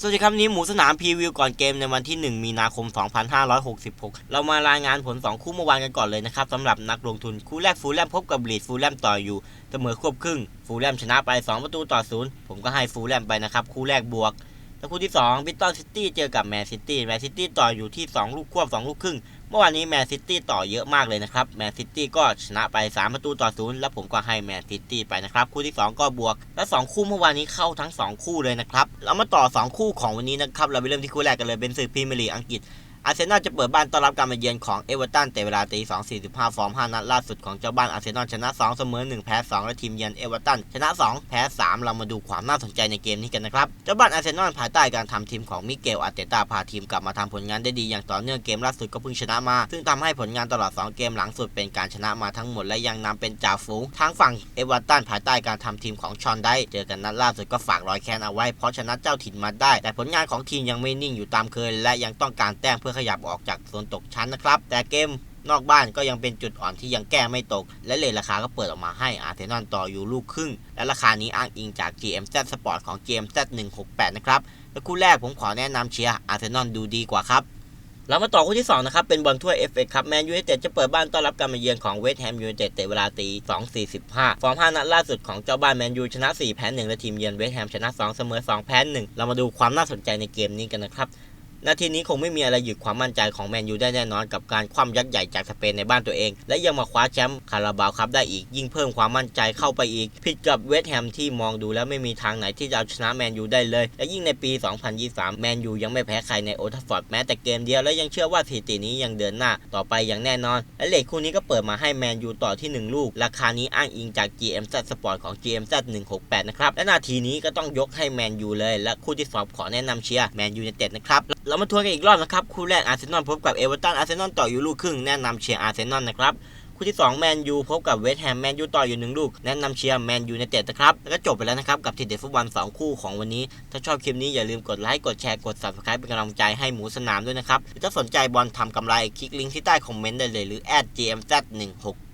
สวัสดีครับนี้หมูสนามพรีวิวก่อนเกมในวันที่ 1 มีนาคม 2566 เรามารายงานผล 2 คู่เมื่อวานกันก่อนเลยนะครับสำหรับนักลงทุนคู่แรกฟูลแลมพบกับบลีดฟูลแลมต่ออยู่เสมอควบครึ่ง ฟูลแลมชนะไป 2 ประตูต่อศูนย์ผมก็ให้ฟูลแลมไปนะครับ คู่แรกบวก แล้วคู่ที่2บิตตันซิตี้เจอกับแมนซิตี้แมนซิตี้ต่ออยู่ที่ 2 ลูกควบ 2 ลูกครึ่ง เมื่อวานนี้แมนซิตี้ต่อเยอะมากเลยนะครับแมนซิตี้ก็ชนะไป 3 ประตูต่อศูนย์แล้วผมก็ให้แมนซิตี้ไปนะครับ คู่ที่ 2 ก็บวก และ 2 คู่เมื่อวานนี้เข้าทั้ง 2 คู่เลยนะครับเรามาต่อ 2 คู่ของวันนี้นะครับ เราไปเริ่มที่คู่แรกกันเลยเป็นศึกพรีเมียร์ลีกอังกฤษ อาร์เซนอลจะเปิดบ้านต้อนรับการมาเยือนของเอเวอร์ตันแต่เวลาตี2 45 ฟอร์ม 5 นัดล่าสุดของเจ้าบ้านอาร์เซนอลชนะ 2 เสมอ 1 แพ้ 2 และทีมเยือนเอเวอร์ตันชนะ 2 แพ้ 3 เรามาดูความน่าสนใจในเกมนี้กันนะครับ เจ้าบ้านอาร์เซนอลภายใต้การทำทีมของมิเกลอาร์เตต้าพาทีมกลับมาทำผลงานได้ดีอย่างต่อเนื่องเกมล่าสุดก็เพิ่งชนะมา ซึ่งทำให้ผลงานตลอด 2 เกมหลังสุดเป็นการชนะมาทั้งหมดและยังนำเป็นจ่าฝูงทางฝั่งเอเวอร์ตันภายใต้การทำทีมของชอนได้เจอกันนัดล่าสุดก็ฝากรอยแค้นเอาไว้เพราะชนะเจ้าถิ่นมาได้ แต่ผลงานของทีมยังไม่นิ่งอยู่ตามเคย และยังต้องการแต้มเพื่อขยับออกจากโซนตกชั้นนะครับ แต่เกมนอกบ้านก็ยังเป็นจุดอ่อนที่ยังแก้ไม่ตก และเลทราคาก็เปิดออกมาให้อาร์เซนอลต่ออยู่ลูกครึ่ง และราคานี้อ้างอิงจาก GMZ Sport ของ GMZ 168 นะครับและคู่แรกผมขอแนะนำเชียร์อาร์เซนอลดูดีกว่าครับเรามาต่อคู่ที่ 2 นะครับ เป็นบอลถ้วย FA ครับแมนยูไนเต็ดจะเปิดบ้านต้อนรับการมาเยือนของเวสต์แฮมยูไนเต็ดเตะเวลาตี2.45 ฟอร์ม 5 นัดล่าสุดของเจ้าบ้านแมนยูชนะ 4 แพ้ 1 และทีมเยือนเวสต์แฮมชนะ 2 เสมอ 2 แพ้ 1 เรามาดูความน่าสนใจในเกมนี้กันนะครับ นาทีนี้คงไม่มีอะไรหยุดความมั่นใจของแมนยูได้แน่นอนกับการคว่ำยักษ์ใหญ่จากสเปนในบ้านตัวเอง และยังมาคว้าแชมป์คาราบาวครับได้อีก ยิ่งเพิ่มความมั่นใจเข้าไปอีก ผิดกับเวสต์แฮมที่มองดูแล้วไม่มีทางไหนที่จะเอาชนะแมนยูได้เลย และยิ่งในปี 2023 แมนยูยังไม่แพ้ใครในโอทัฟฟอร์ดแม้แต่เกมเดียวและยังเชื่อว่าสถิตินี้ยังเดินหน้าต่อไปอย่างแน่นอน และเลทคู่นี้ก็เปิดมาให้แมนยูต่อที่ 1 ลูก ราคานี้อ้างอิงจาก GMZ Sport ของ GMZ 168นะครับและนาทีนี้ก็ต้องยกให้แมนยูเลยและคู่ที่สองขอแนะนำเชียร์แมนยูในเต็ดนะครับเรามาทวนกันอีกรอบนะครับ คู่แรกอาร์เซนอลพบกับเอเวอร์ตัน อาร์เซนอลต่ออยู่ลูกครึ่ง แนะนำเชียร์อาร์เซนอลนะครับ คู่ที่2แมนยูพบกับเวสต์แฮม แมนยูต่ออยู่1ลูก แนะนำเชียร์แมนยูในเต็ดนะครับ แล้วก็จบไปแล้วนะครับ กับทีเด็ดฟุตบอล2คู่ของวันนี้ ถ้าชอบคลิปนี้อย่าลืมกดไลค์ กดแชร์ กด subscribe เป็นกำลังใจให้หมูสนามด้วยนะครับถ้าสนใจบอลทำกำไรคลิกลิงก์ที่ใต้คอมเมนต์ได้เลยหรือ @gmz168